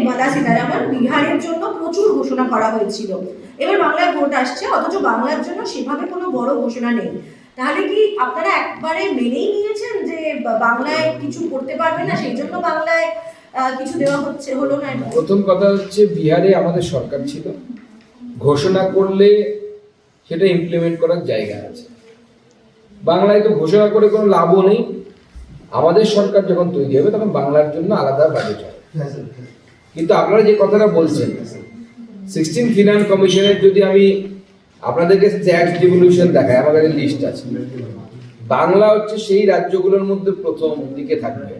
নির্মলা সীতারামন বিহারের জন্য প্রচুর ঘোষণা করা হয়েছিল। এবার বাংলায় ভোট আসছে অথচ বাংলার জন্য সেভাবে কোনো বড় ঘোষণা নেই। তাহলে কি আপনারা একবারে মেনেই নিয়েছেন যে বাংলায় কিছু করতে পারবে না? সেই জন্য বাংলায় কিছু দেওয়া হচ্ছে হলো না? প্রথম কথা হচ্ছে বিহারে আমাদের সরকার ছিল। ঘোষণা করলে সেটা ইমপ্লিমেন্ট করার জায়গা আছে। বাংলায় তো ঘোষণা করে কোনো লাভও নেই। আমাদের সরকার যখন তৈরি হবে তখন বাংলার জন্য আলাদা বাজেট হবে। কিন্তু আপনারা যে কথাটা বলছেন সিক্সটিন ফিনান্স কমিশনের যদি আমি আপনাদেরকে ট্যাক্স ডিভলিউশন দেখাই, আমার কাছে লিস্ট আছে। বাংলা হচ্ছে সেই রাজ্যগুলোর মধ্যে প্রথম দিকে থাকবে।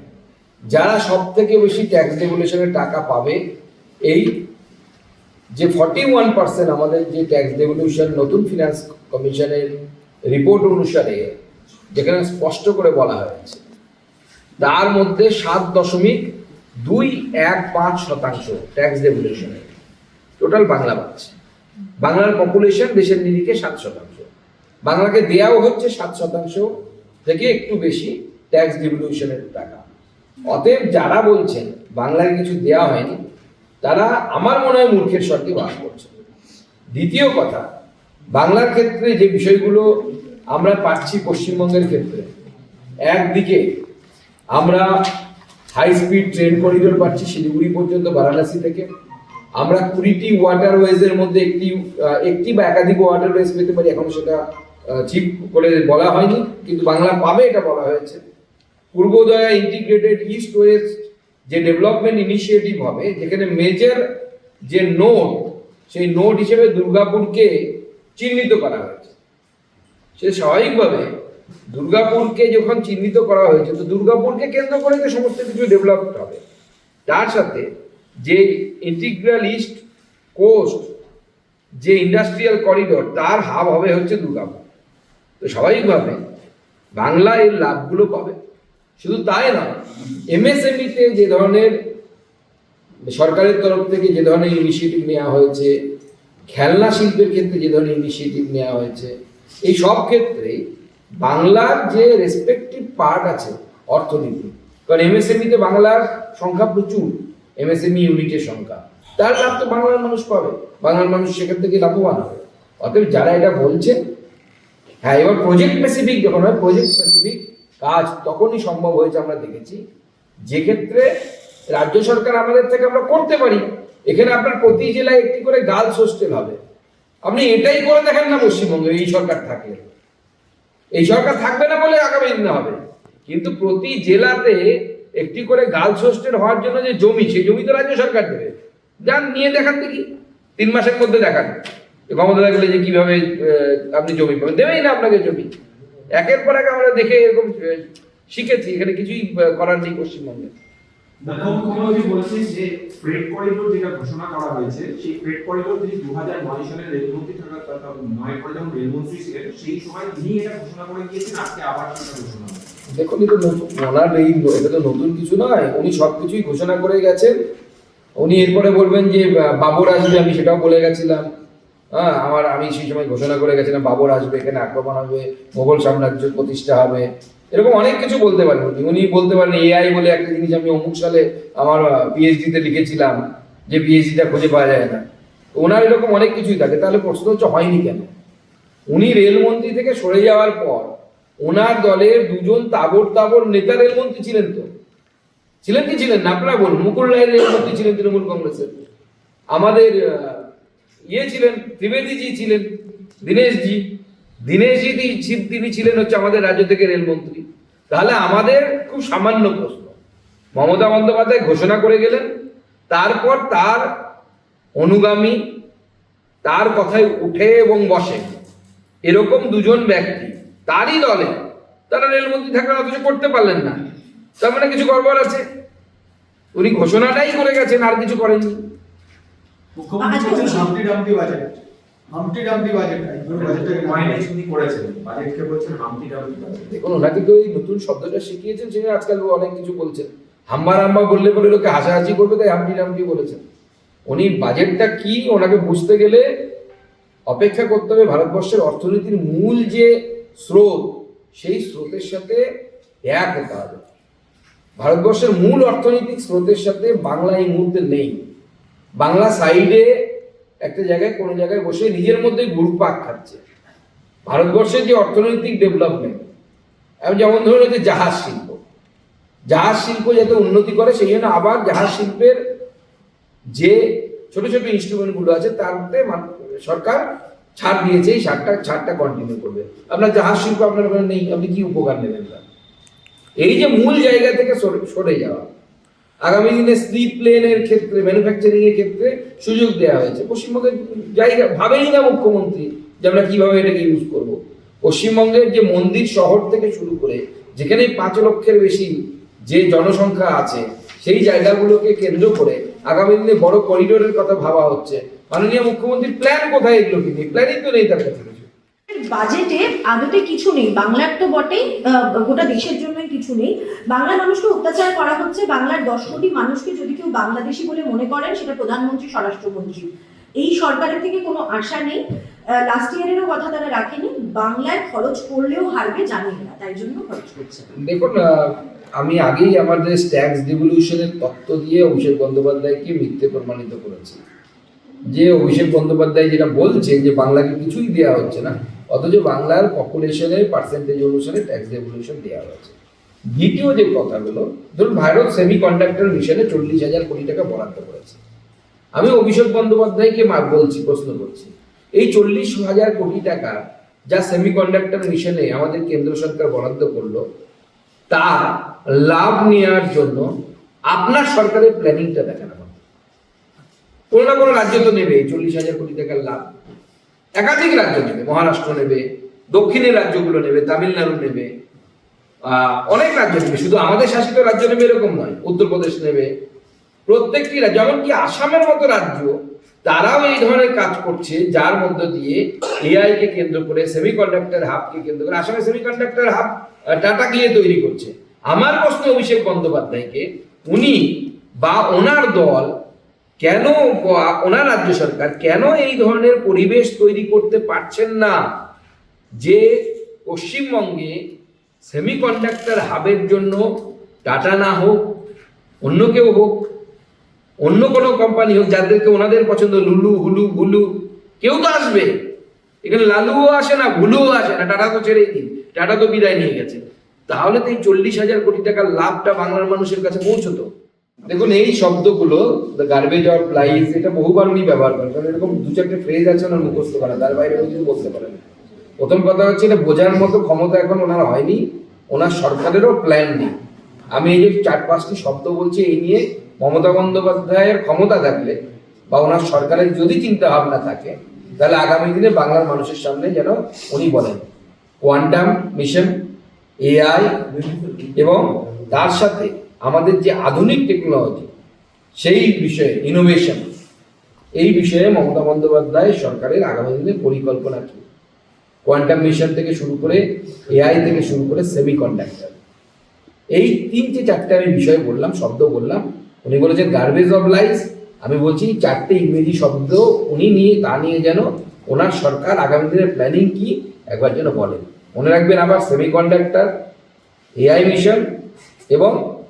যারা সব থেকে বেশি ট্যাক্স ডেভলিউশনের টাকা পাবে, এই যে ফর্টি ওয়ান পার্সেন্ট আমাদের যে ট্যাক্স ডেভলিউশন নতুন ফিনান্স কমিশনের রিপোর্ট অনুসারে, যেখানে স্পষ্ট করে বলা হয়েছে, তার মধ্যে সাত দশমিক দুই এক পাঁচ শতাংশ ট্যাক্স ডেভলিউশনের টোটাল বাংলা পাচ্ছে বাংলার পপুলেশন দেশের নিরিখে সাত শতাংশ। বাংলাকে দেয়াও হচ্ছে সাত শতাংশ থেকে একটু বেশি ট্যাক্স ডিভলিউশনের টাকা। অতএব যারা বলছেন বাংলায় কিছু দেওয়া হয়নি, তারা আমার মনে হয় মূর্খের স্বর্গে বাস করছে। দ্বিতীয় কথা, বাংলার ক্ষেত্রে যে বিষয়গুলো আমরা পাচ্ছি পশ্চিমবঙ্গের ক্ষেত্রে, একদিকে আমরা হাই স্পিড ট্রেন করিডোর পাচ্ছি শিলিগুড়ি পর্যন্ত, বারাণসী থেকে। আমরা কুড়িটি ওয়াটার ওয়াটারওয়েজের মধ্যে একটি একটি বা একাধিক ওয়াটারওয়েজ পেতে পারি। এখন সেটা ঠিক করে বলা হয়নি, কিন্তু বাংলা পাবে এটা বলা হয়েছে। পূর্বোদয়া ইন্টিগ্রেটেড ইস্ট ওয়েস্ট যে ডেভেলপমেন্ট ইনিশিয়েটিভ হবে, যেখানে মেজর যে নোট সেই নোট হিসেবে দুর্গাপুরকে চিহ্নিত করা হয়েছে। সে স্বাভাবিকভাবে দুর্গাপুরকে যখন চিহ্নিত করা হয়েছে, তো দুর্গাপুরকে কেন্দ্র করে তো সমস্ত কিছু ডেভেলপ হবে, তার সাথে যে ইন্টিগ্রাল ইস্ট কোস্ট যে ইন্ডাস্ট্রিয়াল করিডোর তার হাব হবে হচ্ছে দুর্গাপুর। তো স্বাভাবিকভাবে বাংলা এর লাভগুলো পাবে। শুধু তাই নয় এমএসএমইতে যে ধরনের সরকারের তরফ থেকে যে ধরনের ইনিশিয়েটিভ নেওয়া হয়েছে, খেলনা শিল্পের ক্ষেত্রে যে ধরনের ইনিশিয়েটিভ নেওয়া হয়েছে, এই সব ক্ষেত্রে বাংলার যে রেসপেক্টিভ পার্ট আছে অর্থনীতি। কারণ এমএসএমইতে বাংলার সংখ্যা প্রচুর এমএসএমই ইউনিটের সংখ্যা। তার লাভ তো বাংলার মানুষ পাবে। বাংলার মানুষ সেখান থেকে লাভবান হবে। অতএব যারা এটা বলছেন হ্যাঁ এবার প্রজেক্ট স্পেসিফিক যখন হয় প্রজেক্ট স্পেসিফিক কাজ তখনই সম্ভব হয়েছে আমরা দেখেছি। যে ক্ষেত্রে রাজ্য সরকার আমাদের থেকে আমরা করতে পারি। এখানে আপনার প্রতি জেলায় একটি করে গার্লস হোস্টেল হবে। আপনি এটাই করে দেখেন না পশ্চিমবঙ্গে এই সরকার থাকলে এই সরকার থাকবে না বলে আগামী দিনে হবে। কিন্তু প্রতি জেলাতে একটি করে গার্লস হোস্টেল হওয়ার জন্য যে জমি, সেই জমি তো রাজ্য সরকার দেবে। যান, নিয়ে দেখান দেখি। তিন মাসের মধ্যে দেখান। ক্ষমতা থাকলে যে কীভাবে আপনি জমি পাবেন? দেবেই না আপনাকে জমি। একের পর এক আমরা দেখে এরকম শিখেছি। এখানে কিছুই করার নেই পশ্চিমবঙ্গে। মুখ্যমন্ত্রী বলছেন যে ফ্রেড করিডোর যেটা ঘোষণা করা হয়েছে, সেই ফ্রেড করিডোর তিনি দু হাজার নয় সালে রেলমন্ত্রী থাকা তথা নয় পরে রেলমন্ত্রী ছিলেন, সেই সময় তিনি এটা ঘোষণা করে গিয়েছেন আজকে আবার সেটা ঘোষণা দেখুন, এটা ওনার এই এটা তো নতুন কিছু নয়, উনি সব কিছুই ঘোষণা করে গেছেন। উনি এরপরে বলবেন যে বাবর আসবে, আমি সেটাও বলে গেছিলাম। হ্যাঁ আমার, আমি সেই সময় ঘোষণা করে গেছিলাম, বাবর আসবে, এখানে আক্রমণ হবে, মোগল সাম্রাজ্য প্রতিষ্ঠা হবে। এরকম অনেক কিছু বলতে পারেন। উনি বলতে পারেন এআই বলে একটা জিনিস আমি অমুক সালে আমার পিএইচডিতে লিখেছিলাম যে পিএইচডিটা খুঁজে পাওয়া যায় না। ওনার এরকম অনেক কিছুই থাকে। তাহলে প্রশ্ন হচ্ছে, হয়নি কেন? উনি রেলমন্ত্রী থেকে সরে যাওয়ার পর ওনার দলের দুজন তাবর তাবর নেতা রেলমন্ত্রী ছিলেন তো। ছিলেন কি ছিলেন? না আপনারা বলুন মুকুল রায়ের রেলমন্ত্রী ছিলেন তৃণমূল কংগ্রেসের। আমাদের ইয়ে ছিলেন, ত্রিবেদীজি ছিলেন, দীনেশজি। দীনেশজি তিনি ছিলেন হচ্ছে আমাদের রাজ্য থেকে রেলমন্ত্রী। তাহলে আমাদের খুব সামান্য প্রশ্ন। মমতা বন্দ্যোপাধ্যায় ঘোষণা করে গেলেন তারপর তার অনুগামী তার কথায় উঠে এবং বসে এরকম দুজন ব্যক্তি তারই দলে তারা রেলমন্ত্রী থাকলেন অথচ করতে পারলেন না। তার মানে কিছু গড়বড় আছে। উনি ঘোষণাটাই করে গেছেন আর কিছু করেননি। মুখ্যমন্ত্রী। হামটি ডামটি বাজেট মাইনাস তিনি করেছেন বাজেটকে বলছেন হামটি ডামটি বাজেট দেখুন ওনাকে কেউ এই নতুন শব্দটা শিখিয়েছেন সে আজকাল অনেক কিছু বলছেন। হাম্বা রাম্বা বললে পরে লোকে হাসাহাসি করবে তাই হামটি ডামটি বলেছেন। উনি বাজেটটা কি ওনাকে বুঝতে গেলে অপেক্ষা করতে হবে ভারতবর্ষের অর্থনীতির মূল যে স্রোত সেই স্রোতের সাথে এক হতে হবে। ভারতবর্ষের মূল অর্থনৈতিক স্রোতের সাথে বাংলা এই মুহূর্তে নেই। বাংলা সাইডে একটা জায়গায় কোনো জায়গায় বসে নিজের মধ্যে ঘুরপাক খাচ্ছে। ভারতবর্ষের যে অর্থনৈতিক ডেভেলপমেন্ট এবং যেমন ধরুন হচ্ছে জাহাজ শিল্প। জাহাজ শিল্প যাতে উন্নতি করে, সেই জন্য আবার জাহাজ শিল্পের যে ছোট ছোট ইনস্ট্রুমেন্টগুলো আছে, তাতে সরকার ছাড় দিয়েছে, এই ছাড়টা ছাড়টা কন্টিনিউ করবে। আপনার জাহাজ শিল্প আপনার ওখানে নেই, আপনি কি উপকার নেবেন? এই যে মূল জায়গা থেকে সরে যাওয়া। আগামী দিনে স্ত্রী প্লেনের ক্ষেত্রে ম্যানুফ্যাকচারিং এর ক্ষেত্রে সুযোগ দেওয়া হয়েছে। পশ্চিমবঙ্গের জায়গা ভাবেই না মুখ্যমন্ত্রী যে আমরা কীভাবে এটাকে ইউজ করব। পশ্চিমবঙ্গের যে মন্দির শহর থেকে শুরু করে যেখানে পাঁচ লক্ষের বেশি যে জনসংখ্যা আছে, সেই জায়গাগুলোকে কেন্দ্র করে আগামী দিনে বড় করিডোরের কথা ভাবা হচ্ছে। মাননীয় মুখ্যমন্ত্রীর প্ল্যান কোথায় এগুলো কি নেই প্ল্যানিং তো নেই তার কিছু। বাজেটে আদতে কিছু নেই। বাংলার তো বটেই গোটা দেশের জন্য কিছু নেই। বাংলার মানুষকে অত্যাচার করা হচ্ছে, বাংলার দশ কোটি মানুষকে যদি কেউ বাংলাদেশি বলে মনে করেন, সেটা প্রধানমন্ত্রী, স্বরাষ্ট্রমন্ত্রী। এই সরকারের থেকে কোনো আশা নেই। লাস্ট ইয়ারেরও কথা তারা রাখেনি। বাংলায় খরচ করলেও হারবে জানি না, তাই জন্য খরচ করছে। দেখুন আমি আগেই আমাদের ট্যাক্স ডিভলিউশনের তত্ত্ব দিয়ে অভিষেক বন্দ্যোপাধ্যায়কে মিথ্যে প্রমাণিত করেছি। যে অভিষেক বন্দ্যোপাধ্যায় যেটা বলছে যে বাংলাকে কিছুই দেওয়া হচ্ছে না অথচ বাংলার পপুলেশনের পার্সেন্টেজ অনুসারে ট্যাক্স ডেভলিউশন দেওয়া হয়েছে। দ্বিতীয় যে কথাগুলো, ধরুন ভারত সেমি কন্ডাক্টর মিশনে চল্লিশ হাজার কোটি টাকা বরাদ্দ করেছে। আমি অভিষেক বন্দ্যোপাধ্যায়কে মা বলছি, প্রশ্ন করছি। এই চল্লিশ হাজার কোটি টাকা যা সেমি কন্ডাক্টর মিশনে আমাদের কেন্দ্র সরকার বরাদ্দ করল, তা লাভ নেওয়ার জন্য আপনার সরকারের প্ল্যানিংটা দেখান আমাকে কোনো না কোনো রাজ্য তো নেবে চল্লিশ হাজার কোটি টাকার লাভ। একাধিক রাজ্য নেবে, মহারাষ্ট্র নেবে, দক্ষিণের রাজ্যগুলো নেবে, তামিলনাড়ু নেবে অনেক রাজ্য নেবে। শুধু আমাদের শাসিত রাজ্য নেবে এরকম নয়, উত্তরপ্রদেশ নেবে। প্রত্যেকটি রাজ্য যেমনকি আসামের মতো রাজ্য, তারাও এই ধরনের কাজ করছে, যার মধ্য দিয়ে এআই কে কেন্দ্র করে সেমিকন্ডাক্টর হাবকে কেন্দ্র করে আসামে সেমিকন্ডাক্টর হাব টাটা গিয়ে তৈরি করছে। আমার প্রশ্ন অভিষেক বন্দ্যোপাধ্যায়কে, উনি বা ওনার দল কেন ওনার রাজ্য সরকার কেন এই ধরনের পরিবেশ তৈরি করতে পারছেন না? যে পশ্চিমবঙ্গে সেমিকন্ডাক্টর হাবের জন্য টাটা না হোক, অন্য কেউ হোক, অন্য কোনো কোম্পানি হোক, যাদেরকে ওনাদের পছন্দ, লুলু, হুলু গুলু কেউ তো আসবে। এখানে লালুও আসে না, ভুলুও আসে না, টাটা তো ছেড়েই দিন, টাটা তো বিদায় নিয়ে গেছে। তাহলে তো এই চল্লিশ হাজার কোটি টাকার লাভটা বাংলার মানুষের কাছে পৌঁছতো। দেখুন, এই শব্দগুলো দ্য গার্বেজ অর প্লাইজ এটা বহুবার উনি ব্যবহার করেন। কারণ এরকম দু চারটে ফ্রেজ আছে ওনার মুখস্থ করা, তার বাইরে কিছু বলতে পারেন। প্রথম কথা হচ্ছে এটা বোঝার মতো ক্ষমতা এখন ওনার হয়নি, ওনার সরকারেরও প্ল্যান নেই। আমি এই যে চার পাঁচটি শব্দ বলছি, এই নিয়ে মমতা বন্দ্যোপাধ্যায়ের ক্ষমতা থাকলে বা ওনার সরকারের যদি চিন্তা ভাবনা থাকে, তাহলে আগামী দিনে বাংলার মানুষের সামনে যেন উনি বলেন। কোয়ান্টাম মিশন এআই এবং তার সাথে আমাদের যে আধুনিক টেকনোলজি সেই বিষয়ে ইনোভেশন এই বিষয়ে মমতা বন্দ্যোপাধ্যায় সরকারের আগামী দিনের পরিকল্পনা কি? কোয়ান্টাম মিশন থেকে শুরু করে এআই থেকে শুরু করে সেমি কন্ডাক্টর এই তিনটে চারটে আমি বিষয় বললাম, শব্দ বললাম। উনি বলেছেন গার্বেজ অফ লাইফ আমি বলছি, চারটে ইংরেজি শব্দ উনি নিয়ে, তা নিয়ে যেন ওনার সরকার আগামী দিনের প্ল্যানিং কি, একবার যেন বলেন। মনে রাখবেন আবার সেমি কন্ডাক্টর এআই মিশন এবং